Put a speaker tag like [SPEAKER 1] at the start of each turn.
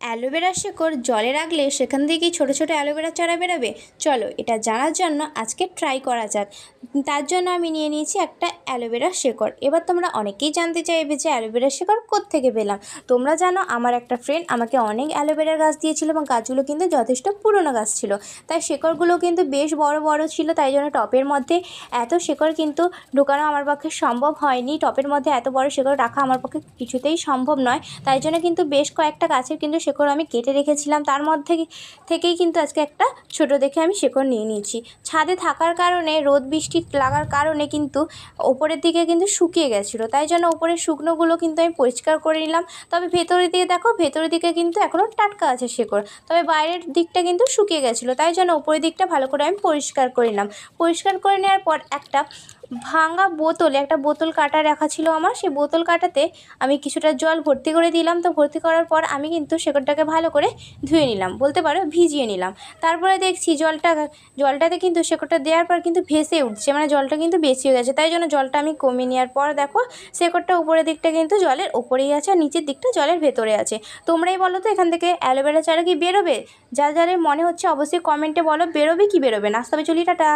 [SPEAKER 1] Aloe vera শেকড় জলে রাখলে সেখান থেকেই ছোটো ছোটো অ্যালোভেরা চারা বেরোবে। চলো, এটা জানার জন্য আজকে ট্রাই করা যাক। তার জন্য আমি নিয়ে নিয়েছি একটা অ্যালোভেরা শেকড়। এবার তোমরা অনেকেই জানতে চাইবে যে অ্যালোভেরা শেকড় কোত্থেকে পেলাম। তোমরা জানো, আমার একটা ফ্রেন্ড আমাকে অনেক অ্যালোভেরার গাছ দিয়েছিল এবং গাছগুলো কিন্তু যথেষ্ট পুরনো গাছ ছিল। তাই শেকড়গুলো কিন্তু বেশ বড় বড় ছিল, তাই জন্য টপের মধ্যে এত শেকড় কিন্তু ঢোকানো আমার পক্ষে সম্ভব হয়নি। টপের মধ্যে এত বড় শেকড় রাখা আমার পক্ষে কিছুতেই সম্ভব নয়। তাই জন্য কিন্তু বেশ কয়েকটা গাছের কিন্তু শেকড় আমি কেটে রেখেছিলাম। তার মধ্যে থেকেই কিন্তু আজকে একটা ছোট দেখে আমি শেকড় নিয়ে নিয়েছি। ছাদে থাকার কারণে, রোদ, বৃষ্টি লাগার কারণে কিন্তু ওপরের দিকে কিন্তু শুকিয়ে গেছিল। তাই জন্য ওপরের শুকনোগুলো কিন্তু আমি পরিষ্কার করে নিলাম। তবে ভেতরের দিকে দেখো, ভেতরের দিকে কিন্তু এখনও টাটকা আছে শেকড়। তবে বাইরের দিকটা কিন্তু শুকিয়ে গেছিল। তাই জন্য ওপরের দিকটা ভালো করে আমি পরিষ্কার করে নিলাম। পরিষ্কার করে নেওয়ার পর একটা ভাঙা বোতল, একটা বোতল কাটা রাখা ছিল আমার, সেই বোতল কাটাতে আমি কিছুটা জল ভর্তি করে দিলাম। তো ভর্তি করার পর আমি কিন্তু শেকড়টাকে ভালো করে ধুয়ে নিলাম, বলতে পারো ভিজিয়ে নিলাম। তারপরে দেখছি জলটা, জলটাতে কিন্তু শেকড়টা দেওয়ার পর কিন্তু ভেসে উঠছে মানে জলটা কিন্তু বেশি হয়ে গেছে তাই জন্য জলটা আমি কমিয়ে নেওয়ার পর দেখো, শেকড়টা উপরের দিকটা কিন্তু জলের ওপরেই আছে আর নিচের দিকটা জলের ভেতরে আছে। তোমরাই বলো তো এখান থেকে অ্যালোভেরা চারা কি বেরোবে? যা যাদের মনে হচ্ছে অবশ্যই কমেন্টে বলো, বেরোবে কি বেরোবে না? চলি, টাটা।